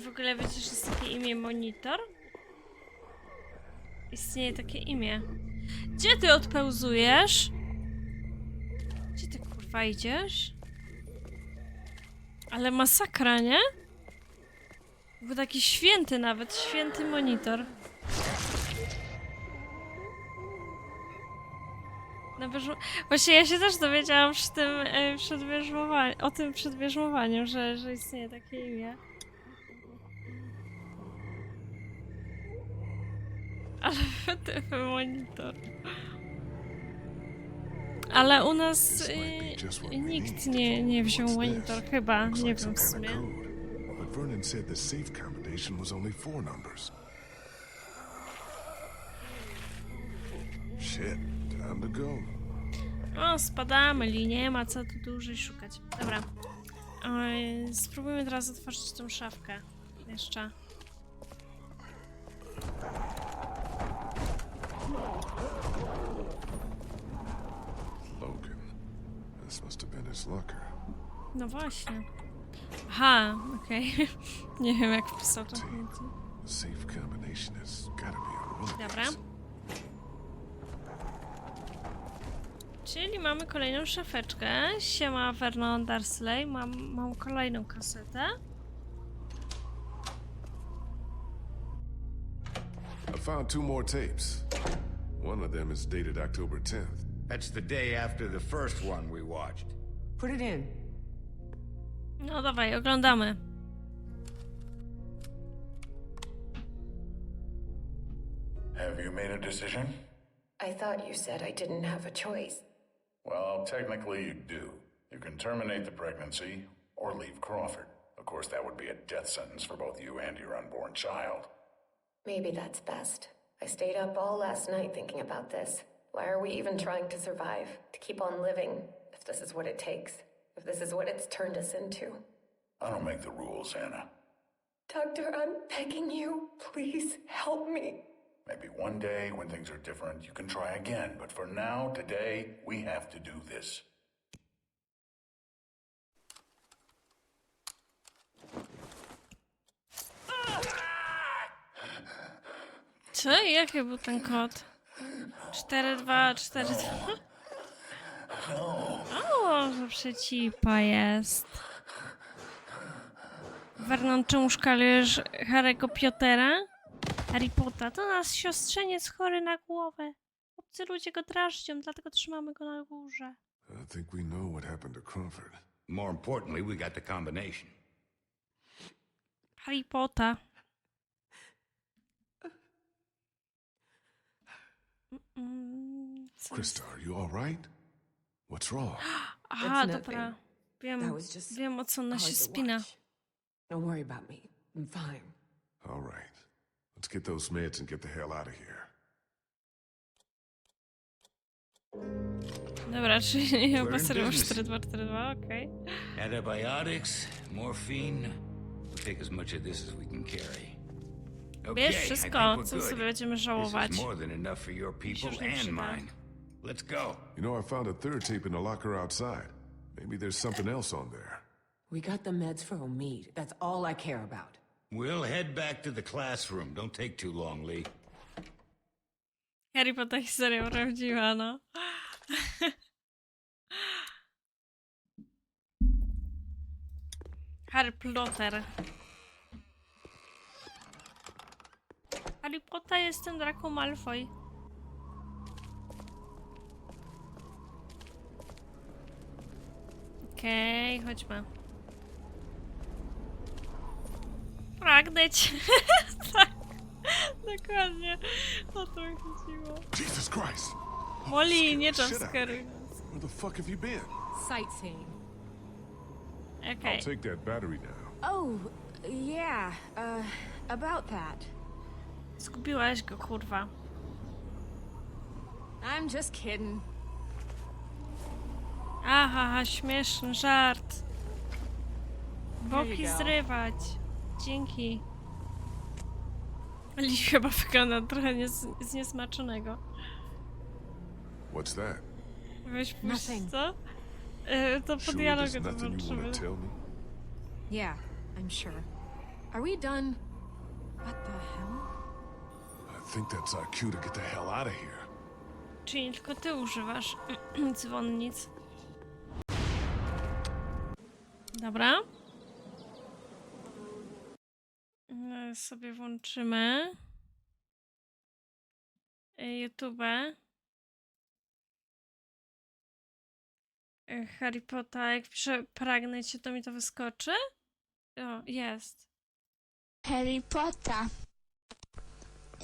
W ogóle wiecie, że jest takie imię monitor? Istnieje takie imię. Gdzie ty odpełzujesz? Gdzie ty kurwa idziesz? Ale masakra, nie? Był taki święty nawet, święty monitor. Na. Właśnie ja się też dowiedziałam przy tym e, o tym przedbierzmowaniu, że, że istnieje takie imię. Ale ten monitor. Ale u nas y, nikt nie, nie wziął monitor, chyba. Nie wiem w sumie. Vernon said the safe combination was only four numbers. Shit, time to go. O, spadamy, li nie ma co tu dłużej szukać. Dobra. Oj, spróbujmy teraz otworzyć tą szafkę. Jeszcze. No właśnie. Aha, okej. nie wiem jak wpisał to. Safe combination has gotta be on one of Dobra. Czyli mamy kolejną szafeczkę. Siema Vernon Darsley. Mam, mam kolejną kasetę. I found two more tapes. One of them is dated October 10th. That's the day after the first one we watched. Put it in. No dawaj, oglądamy. Have you made a decision? I thought you said I didn't have a choice. Well, technically you do. You can terminate the pregnancy or leave Crawford. Of course, that would be a death sentence for both you and your unborn child. Maybe that's best. I stayed up all last night thinking about this. Why are we even trying to survive? To keep on living, if this is what it takes? If this is what it's turned us into? I don't make the rules, Anna. Doctor, I'm begging you. Please help me. Maybe one day when things are different, you can try again. But for now, today, we have to do this. Co? Jaki był ten kod? 4242. O, że przecipa jest. Vernon, czemu szkalujesz Harry'ego Piotera? Harry Potter to nasz siostrzeniec chory na głowę. Obcy ludzie go drażnią, dlatego trzymamy go na górze. I think we know what happened to Crawford. More importantly, we got the combination. Harry Potter. Mm, co- Krista, are you all right? What's wrong? Aha, It's dobra. nothing. Wiem, That was just wiem o co ona się to spina. watch. Don't worry about me. I'm fine. All right. Let's get those meds and get the hell out of here. Dobra, czyli in masz business. 4242, okej. Antibiotics, morphine. We'll take as much of this as we can carry. Okay, Bierz I think wszystko, we're co good. sobie będziemy This żałować. is more than enough for your people już nie and przyda. mine. Let's go. You know, I found a third tape in the locker outside. Maybe there's something else on there. We got the meds for Omid. That's all I care about. We'll head back to the classroom. Don't take too long, Lee. Harry Potter historia prawdziwa, no. Harry Potter. Harry Potter jestem Draco Malfoy. Okej, chodźmy. Pragnę cię. tak, dokładnie. O to mi chodziło. Jesus Christ! Molly, nie me. Where the fuck have you been? Sightseeing. Okej. I'll take that battery now. Oh, yeah, uh, about that. Zgubiłaś go, kurwa. I'm just kidding. Aha, śmieszny żart. Boki zrywać. Dzięki. Li chyba wygląda trochę nies zniesmaczonego. What's that? Weź co? E, to po dialogu to włączymy. Yeah, I'm sure. Are we done? What the hell? I think that's our cue to get the hell out of here. Czyli tylko ty używasz dzwonnic. Dobra. No, sobie włączymy y, YouTube. Y, Harry Potter, jak piszę pragnę cię, to mi to wyskoczy? O, jest. Harry Potter.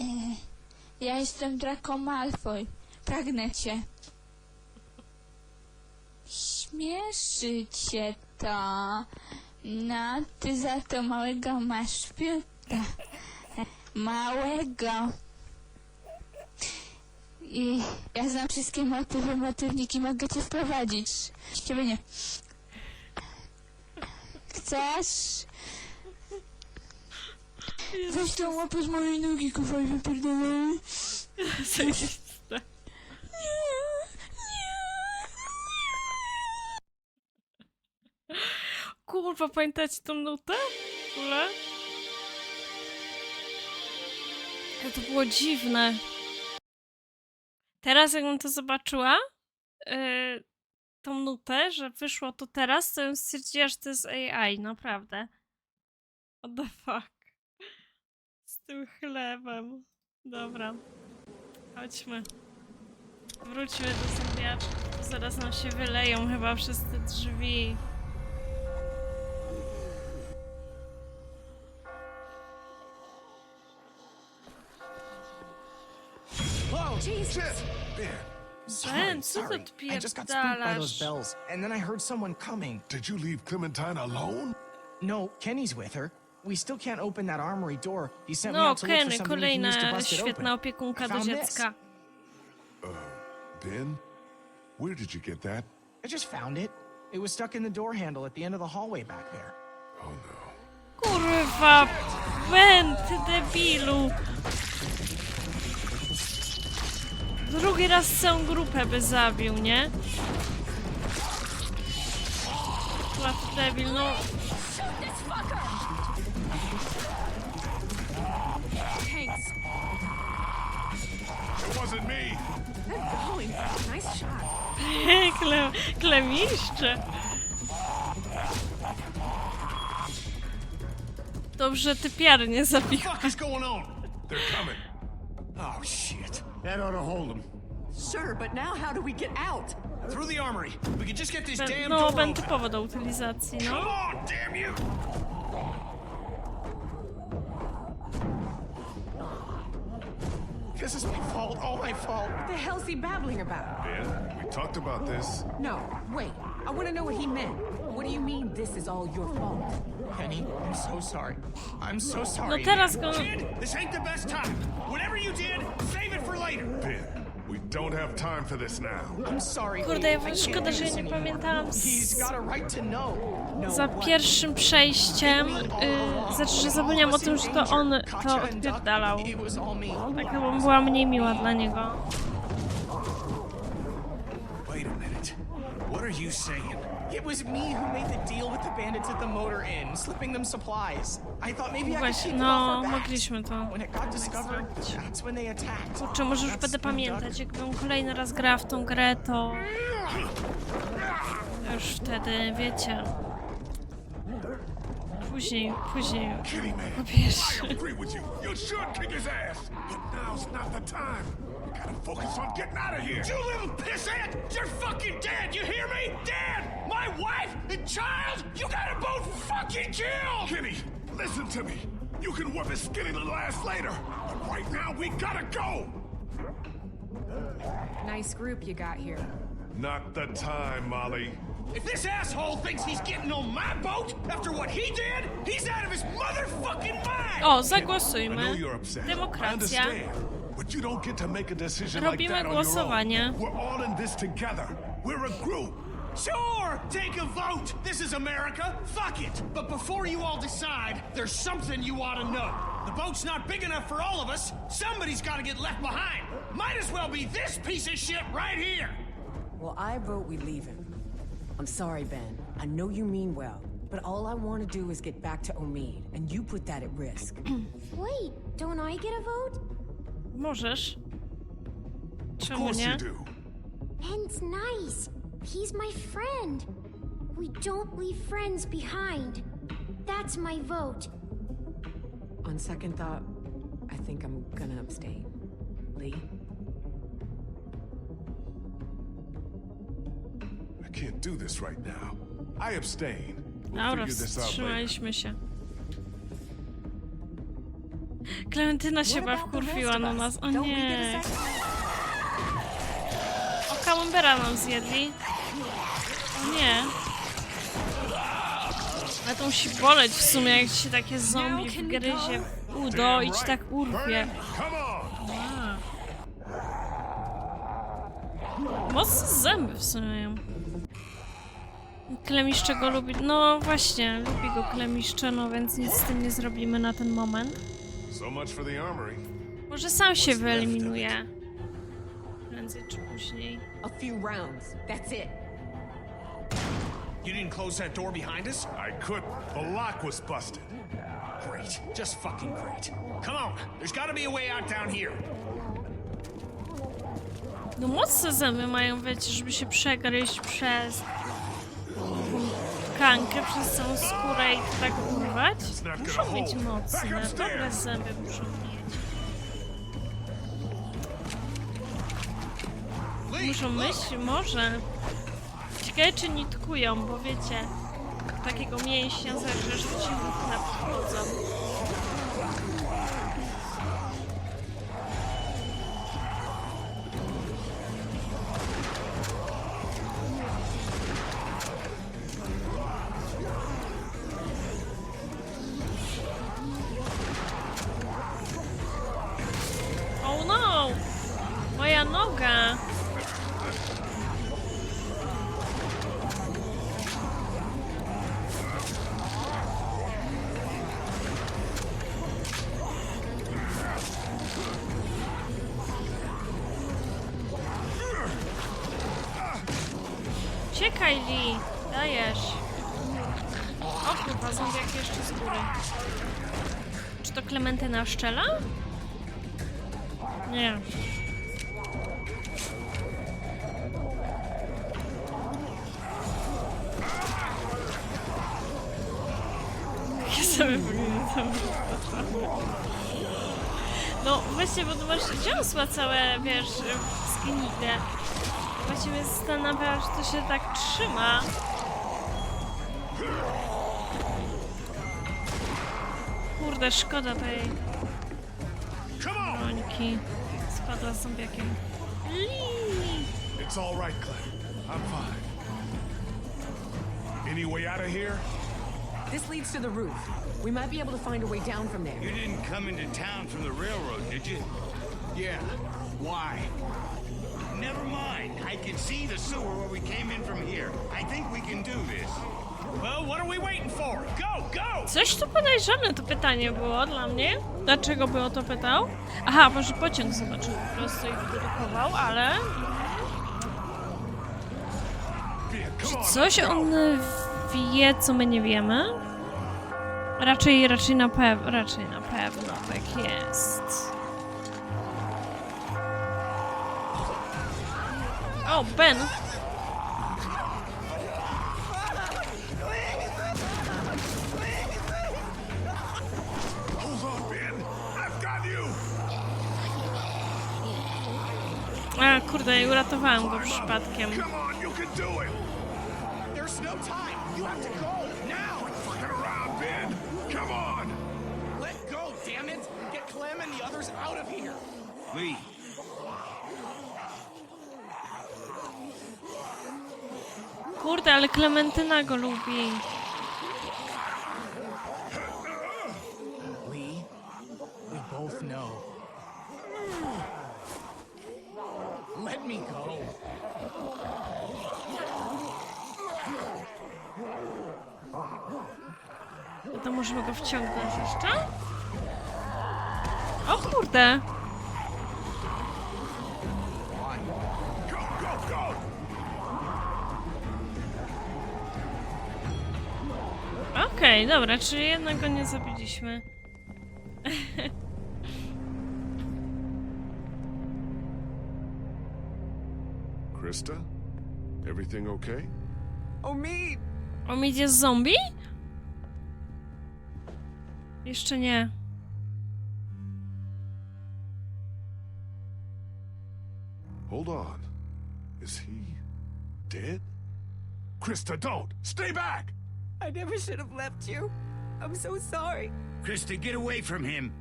E, ja jestem Draco Malfoy. Pragnę cię. Śmieszy cię to. No, ty za to małego masz piuta. Małego. I ja znam wszystkie motywy, motywniki, mogę cię wprowadzić. Ciebie nie. Chcesz? Weź tą łapę z mojej nogi, kufaj, wypierdolę. Zajebiste. Kurwa, pamiętacie tą nutę? W ogóle? Ale to było dziwne. Teraz jakbym to zobaczyła, yy, tą nutę, że wyszło to teraz, to bym stwierdziła, że to jest AI, naprawdę. What the fuck? Z tym chlebem. Dobra. Chodźmy. Wróćmy do zombiaczków. Zaraz nam się wyleją chyba te drzwi. Jesus! Ben, Ben, Sorry, sorry. I just got spooked by those bells, and then I heard someone coming. did you leave Clementine alone? No, Kenny's with her. We still can't open that armory door. He sent me No, out to look for Kenny, something we can use to kolejna bust it świetna open. opiekunka I do found this. dziecka. Ben, oh, where did you get that? I just found it. It was stuck in the door handle at the end of the hallway back there. Oh no. Kurwa! Ben, ty debilu! Drugi raz całą grupę by zabił, nie? Ty debil, no... Kle, klemiszcze. Dobrze, ty piar nie zabił. fuck is going on? They're coming. Oh, shit. That ought to hold them. Sure, but now how do we get out? Through the armory. We can just get this Ben, damn no, door ben open. typowo do utylizacji, Come on, damn you! This is my fault, all my fault. What the hell's he babbling about? Ben, we talked about this. No, wait. I want to know what he meant. What do you mean this is all your fault? Penny, I'm so sorry. I'm so sorry. No sorry. teraz go... Kid, this ain't the best time. Whatever you did, save it for later. Ben, we don't have time for this now. I'm sorry. Kurde, ja szkoda, że ja nie pamiętałam z... No, za pierwszym przejściem, y, znaczy, że zapomniałam o tym, że to on to odpierdalał. Tak, bo była mniej miła dla niego. Wait a minute. What are you saying? It was me who made the deal bandits at the motor inn, slipping them supplies. I thought maybe I could Właśnie, no, off our backs. mogliśmy to. When it got discovered, that's when they attacked. Czy może już będę pamiętać, jakbym kolejny raz grała w tą grę, to... Już wtedy, wiecie... Później, później, Kitty man, po pierwsze. I agree with you. You should kick his ass. But now's not the time. We gotta focus on getting out of here. You little pissant! You're fucking dead! You hear me? Dead! My wife and child! You got 'em both fucking killed! Kenny, listen to me. You can whip his skinny little ass later. But right now, we gotta go. Nice group you got here. Not the time, Molly. If this asshole thinks he's getting on my boat after what he did, he's out of his motherfucking mind! O, I know zagłosujmy. you're upset. I Demokracja. understand. But you don't get to make a decision like Robimy that głosowanie. own. We're all in this together. We're a group. Sure, take a vote. This is America. Fuck it. But before you all decide, there's something you ought to know. The boat's not big enough for all of us. Somebody's got to get left behind. Might as well be this piece of shit right here. Well, I vote we leave him. I'm sorry, Ben. I know you mean well, but all I want to do is get back to Omid, and you put that at risk. Wait, don't I get a vote? Możesz. Of Czemu course nie? you do. Ben's nice. He's my friend. We don't leave friends behind. That's my vote. On second thought, I think I'm gonna abstain. Can't do this right now. I abstain. We'll Dobra, figure this out later. wstrzymaliśmy się. Klementyna się chyba wkurwiła na us? nas. O nie. O, kamembera nam zjedli. O nie. Ale to musi boleć w sumie, jak ci się takie zombie wgryzie w udo i ci tak urwie. Vernon, come on. Mocne zęby w sumie mają. Klemiszcze go lubi. No właśnie, lubi go klemiszcze, no więc nic z tym nie zrobimy na ten moment. Może sam się wyeliminuje. Prędzej czy później. A few rounds. That's it. You didn't close that door behind us? I couldn't. The lock was busted. Great. Just fucking great. Come on. There's gotta be a way out down here. No mocne zęby mają, wiecie, żeby się przegryźć przez tkankę, przez całą skórę i to tak urwać. Muszą mieć mocne, dobre zęby muszą mieć. Muszą myśl, może. Ciekawe czy nitkują, bo wiecie, takiego mięśnia zagrasz, to ci włókna podchodzą. Klementyna szczela? Nie. Ja sobie pamiętam. No właśnie, bo to masz całe, wiesz, skinite. Właściwie zastanawiam czy to się tak trzyma. Kurde, szkoda tej Come on. brońki. Spadła z zombiakiem. It's all right, Clem. I'm fine. Any way out of here? This leads to the roof. We might be able to find a way down from there. You didn't come into town from the railroad, did you? Yeah. Why? Never mind. I can see the sewer where we came in from here. I think we can do this. Coś tu podejrzane to pytanie było dla mnie. Dlaczego by o to pytał? Aha, może pociąg zobaczył po prostu i wydedukował, ale... Czy coś on wie, co my nie wiemy? Raczej, raczej na pewno, raczej na pewno tak jest. O, Ben! The others out of here. Lee, Kurde, ale Klementyna go lubi. Lee, we both know. Let me go. No to możemy go wciągnąć jeszcze? O kurde! Okej, dobra, czyli jednego nie zabiliśmy. Krista? Everything okay? Omid! Omid jest zombie? Jeszcze nie. Hold on. Is he dead? Krista, don't! Stay back! I never should have left you. I'm so sorry. Krista, get away from him.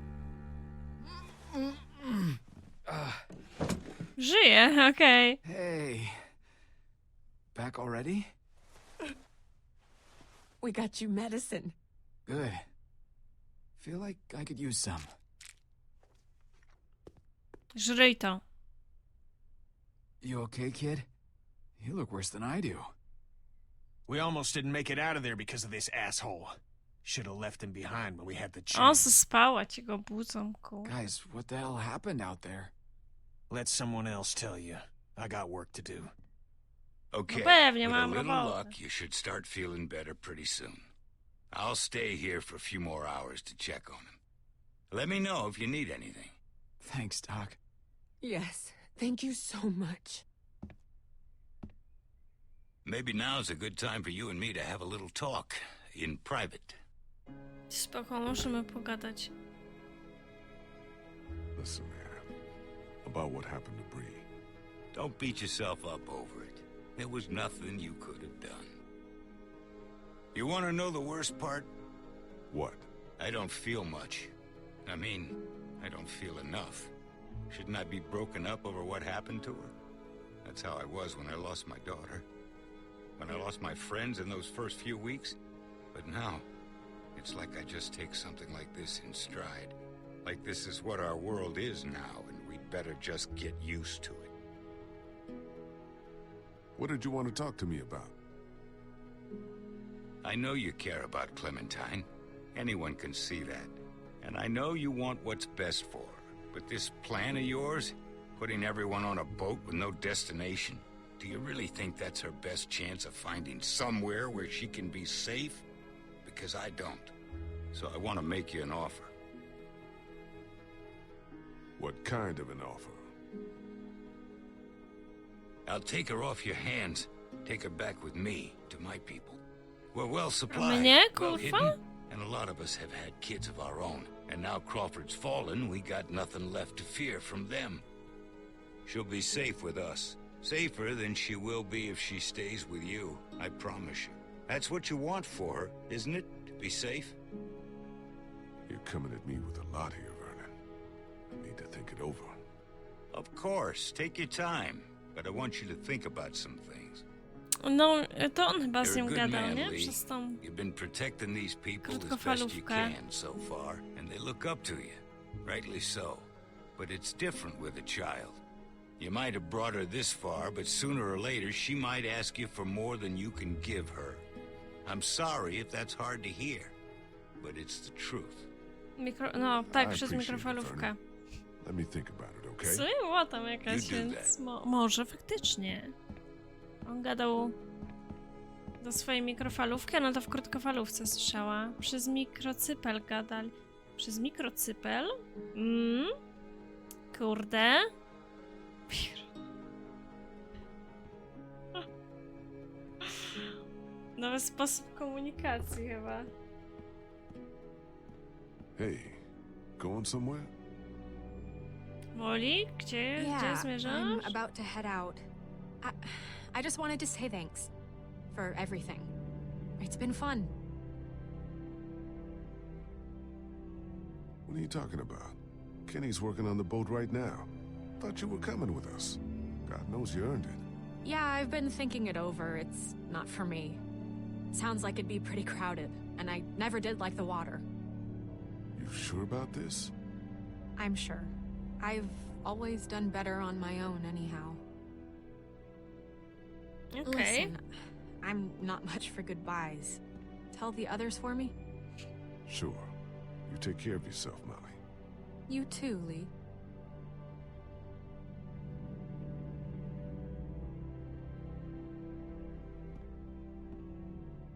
Żyje, okej. Hey. Back already? We got you medicine. Good. Feel like I could use some. Żryj to. You okay, kid? You look worse than I do. We almost didn't make it out of there because of this asshole. Should have left him behind when we had the On chance. se spała, ci go budzą, ku. Guys, what the hell happened out there? Let someone else tell you. I got work to do. Okay. pewnie, With a mam little robotę. luck, you should start feeling better pretty soon. I'll stay here for a few more hours to check on him. Let me know if you need anything. Thanks, Doc. Yes, thank you so much. Maybe now's a good time for you and me to have a little talk in private. Spoko, możemy pogadać. Listen, man. About what happened to Bree. Don't beat yourself up over it. There was nothing you could have done. You want to know the worst part? What? I don't feel much. I mean, I don't feel enough. Shouldn't I be broken up over what happened to her? That's how I was when I lost my daughter. When I lost my friends in those first few weeks. But now, it's like I just take something like this in stride. Like this is what our world is now, and we'd better just get used to it. What did you want to talk to me about? I know you care about Clementine. Anyone can see that. And I know you want what's best for her. But this plan of yours, putting everyone on a boat with no destination, do you really think that's her best chance of finding somewhere where she can be safe? Because I don't. So I want to make you an offer. What kind of an offer? I'll take her off your hands, take her back with me to my people. We're well supplied, mnie, well hidden, and a lot of us have had kids of our own. And now Crawford's fallen, we got nothing left to fear from them. She'll be safe with us. Safer than she will be if she stays with you, I promise you. That's what you want for her, isn't it? To be safe? You're coming at me with a lot here, Vernon. I need to think it over. Of course, take your time. But I want you to think about some things. No, to on chyba z You're a nią good gadał, man, nie? Przez tą... You've been protecting these people as best you Krótkofalówkę. can so far, and they look up to you. Rightly so. But it's different with a child. You might have brought her this far, but sooner or later she might ask you for more than you can give her. I'm sorry if that's hard to hear, but it's the truth. Mikro... No, tak, I przez mikrofalówkę. Let me think about it, okay? Tam jakaś, więc mo może faktycznie. On gadał do swojej mikrofalówki, no to w krótkofalówce słyszała. Przez mikrocypel gadali. Przez mikrocypel? Mm? Kurde. Pier- Nowy sposób komunikacji chyba. Hey, going somewhere? Woli? Gdzie, gdzie Yeah, zmierzasz? I'm about to head out. I, I just wanted to say thanks for everything. It's been fun. What are you talking about? Kenny's working on the boat right now. Thought you were coming with us. God knows you earned it. Yeah, I've been thinking it over. It's not for me. Sounds like it'd be pretty crowded, and I never did like the water. You sure about this? I'm sure. I've always done better on my own, anyhow. Okej. Listen, I'm not much for goodbyes. Tell the others for me? Sure. You take care of yourself, Molly. You too, Lee.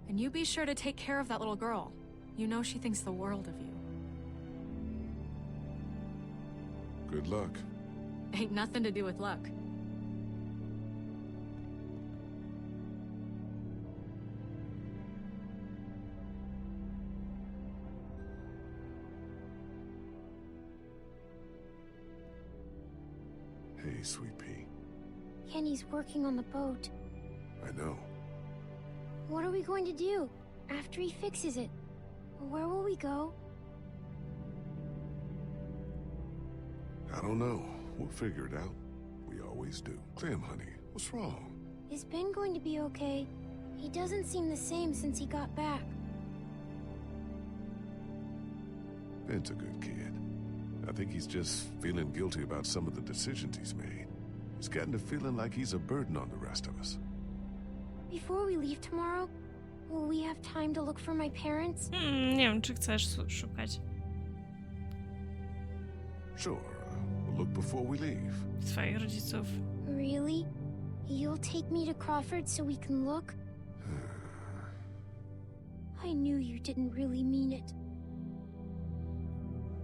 And you be sure to take care of that little girl. You know she thinks the world of you. Good luck. Ain't nothing to do with luck. Hey, Sweet Pea. Kenny's working on the boat. I know. What are we going to do after he fixes it? Where will we go? I don't know. We'll figure it out. We always do. Clem, honey, what's wrong? Is Ben going to be okay? He doesn't seem the same since he got back. Ben's a good kid. I think he's just feeling guilty about some of the decisions he's made. He's gotten to feeling like he's a burden on the rest of us. Before we leave tomorrow, will we have time to look for my parents? Hmm, nie wiem, czy chcesz su- szukać Sure, we'll look before we leave. swoich rodziców. Really? You'll take me to Crawford so we can look? I knew you didn't really mean it.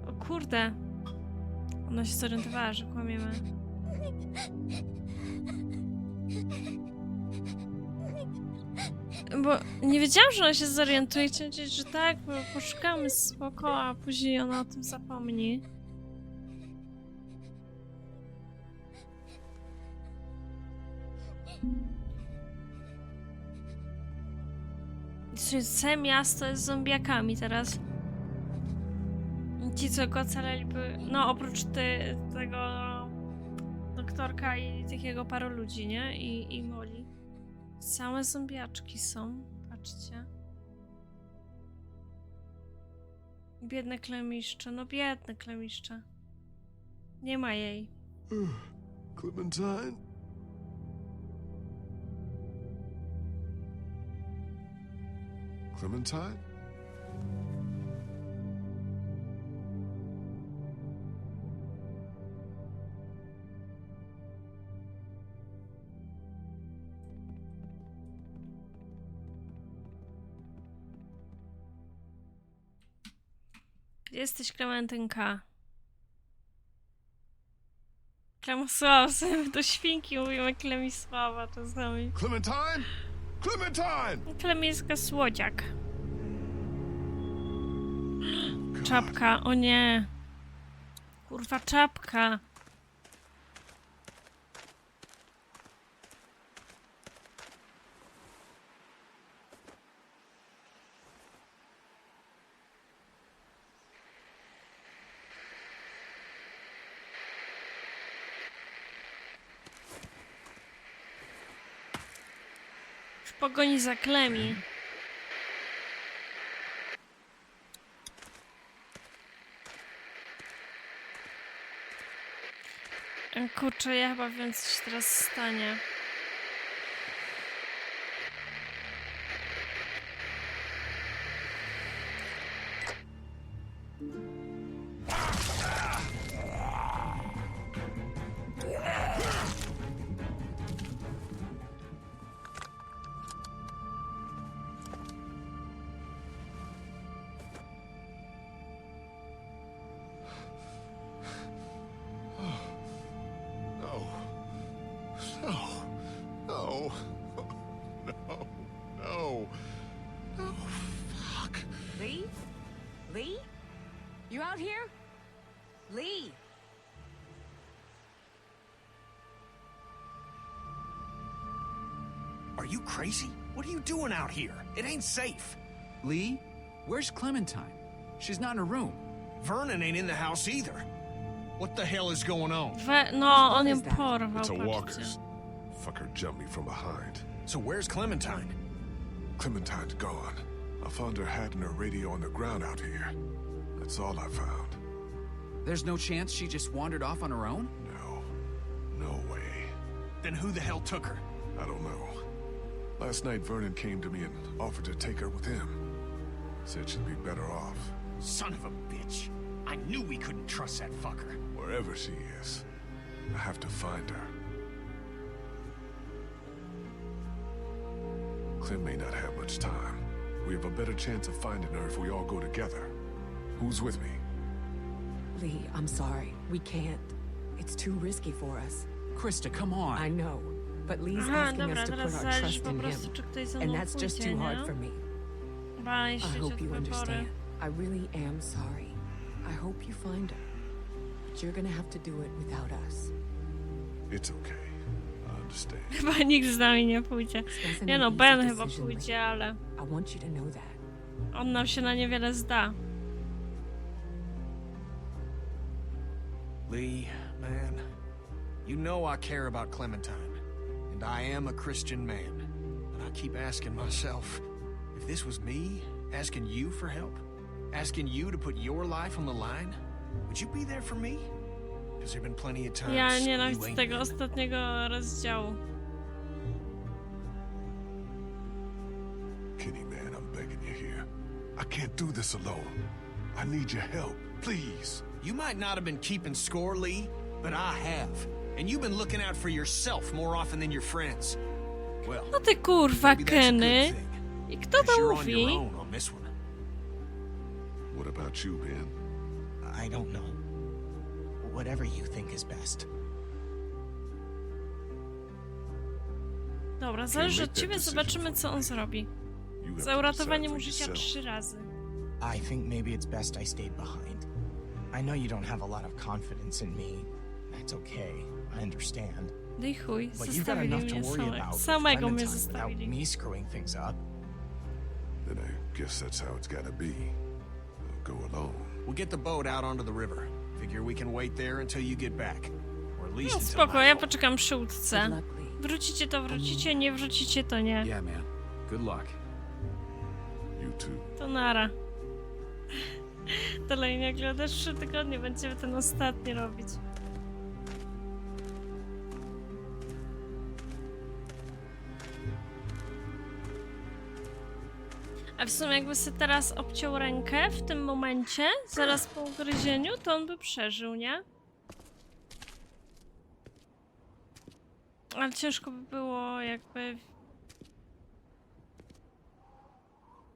O kurde. Ona się zorientowała, że kłamiemy. Bo nie wiedziałam, że ona się zorientuje. Chciałam powiedzieć, że tak, bo poszukamy spoko, a później ona o tym zapomni. Całe miasto jest zombiakami teraz. Ci, co go ocaleliby, no oprócz ty, tego doktorka i takiego paru ludzi, nie? I, i Moli. Same zombiaczki są, patrzcie. Biedne klemiszcze, no biedne klemiszcze. Nie ma jej. Clementine? Clementine? Jesteś, Klementynka? Klemisława, sobie do świnki mówimy Klemisława czasami. Clementine? Clementine! Klemiska słodziak. Czapka, o nie. Kurwa, czapka. Pogoni za Klemi. Kurczę, ja chyba wiem, co się teraz stanie. You out here? Lee? Are you crazy? What are you doing out here? It ain't safe. Lee? Where's Clementine? She's not in her room. Vernon ain't in the house either. What the hell is going on? We, no, on ją is that? porwał, It's a patrzcie. walker's. Fucker jumped me from behind. So where's Clementine? Clementine's gone. I found her hat and her radio on the ground out here. That's all I found. There's no chance she just wandered off on her own? No. No way. Then who the hell took her? I don't know. Last night, Vernon came to me and offered to take her with him. Said she'd be better off. Son of a bitch. I knew we couldn't trust that fucker. Wherever she is, I have to find her. Clem may not have much time. We have a better chance of finding her if we all go together. Who's with me? Lee, I'm sorry. We can't. It's too risky for us. Krista, come on. I know. But Lee's Aha, asking dobra, us to put our trust in prostu, him. czy ktoś ze And that's just pójdzie, too hard for me. Bali I hope you wybory. understand. I really am sorry. I hope you find her. But you're gonna have to do it without us. It's okay. I understand. Chyba nikt z nami nie pójdzie. This Nie isn't no, an easy Ben chyba pójdzie, ale I want you to know that. on nam się na niewiele zda. Lee, man, you know I care about Clementine, and I am a Christian man. And I keep asking myself, if this was me, asking you for help, asking you to put your life on the line, would you be there for me? Because there've been plenty of times Ja you nienawidzę ain't tego been. ostatniego rozdziału. Kenny, man, I'm begging you here. I can't do this alone. I need your help, please. You might not have been keeping score, Lee, but I have. And you've been looking out for yourself more often than your friends. Well, No ty kurwa, maybe that's a good Kenny. thing. I kto to you're on your mówi? own on this one. What about you, Ben? I don't know. Whatever you think is best. Dobra, zależy od ciebie, zobaczymy co on zrobi. You have Za to uratowanie mu życia yourself. trzy razy. I think maybe it's best I stayed behind. I know you don't have a lot of confidence in me. That's okay. I understand. No chuj, But you've got zostawili enough to mnie worry same, about with samego mnie Clementine without zostawili. me screwing things up. Then I guess that's how it's gotta be. I'll go alone. We'll get the boat out onto the river. Figure we can wait there until you get back. Or at least No until spoko, ja nightfall. poczekam przy łódce. Good luck, Lee. Wrócicie to wrócicie, nie wrócicie to nie. Yeah, man. Good luck. You too. To nara. Dalej nie oglądasz trzy tygodnie, będziemy ten ostatni robić. A w sumie jakby sobie teraz obciął rękę w tym momencie, zaraz po ugryzieniu, to on by przeżył, nie? Ale ciężko by było jakby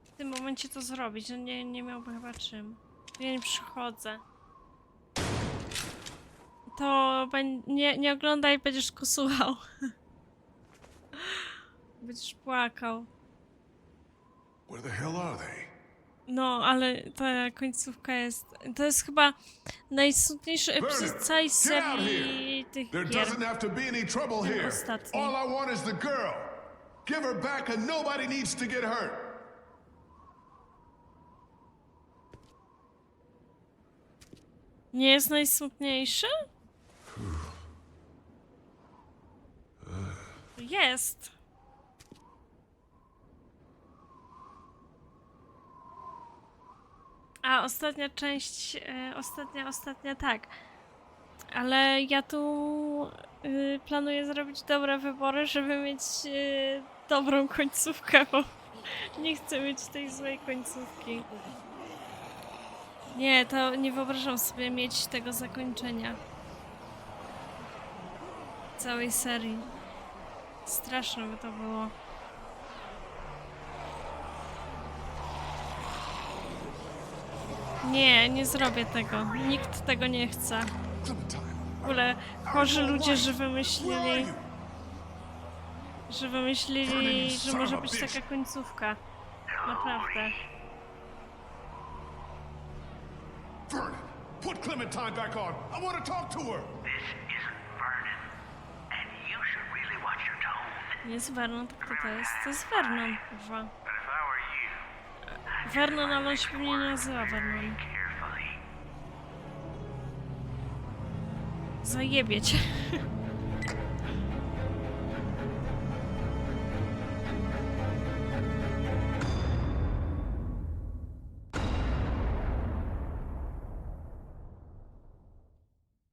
w tym momencie to zrobić. No nie, nie miałby chyba czym. Ja nie przychodzę. To nie, nie oglądaj, będziesz tylko słuchał. Będziesz płakał. Where the hell are they? No, ale ta końcówka jest. To jest chyba najsmutniejszy epizod całej serii tych There gier. doesn't have to be any trouble here. ostatni. All I want is the girl. Give her back and nobody needs to get hurt. Nie jest najsmutniejszy? Jest. A ostatnia część, e, ostatnia, ostatnia tak. Ale ja tu y, planuję zrobić dobre wybory, żeby mieć y, dobrą końcówkę, bo nie chcę mieć tej złej końcówki. Nie, to nie wyobrażam sobie mieć tego zakończenia. Całej serii. Straszne by to było. Nie, nie zrobię tego. Nikt tego nie chce. W ogóle chorzy ludzie, że wymyślili, że wymyślili, że może być taka końcówka. Naprawdę. Vernon, put Clementine back on. I want to talk to her. This isn't Vernon. And you should really watch your tone. Jest Vernon, to kto to jest? To jest Vernon, kurwa. But if I were you, Vernon, ale on się pewnie nie nazywa Vernon. Zajebie cię.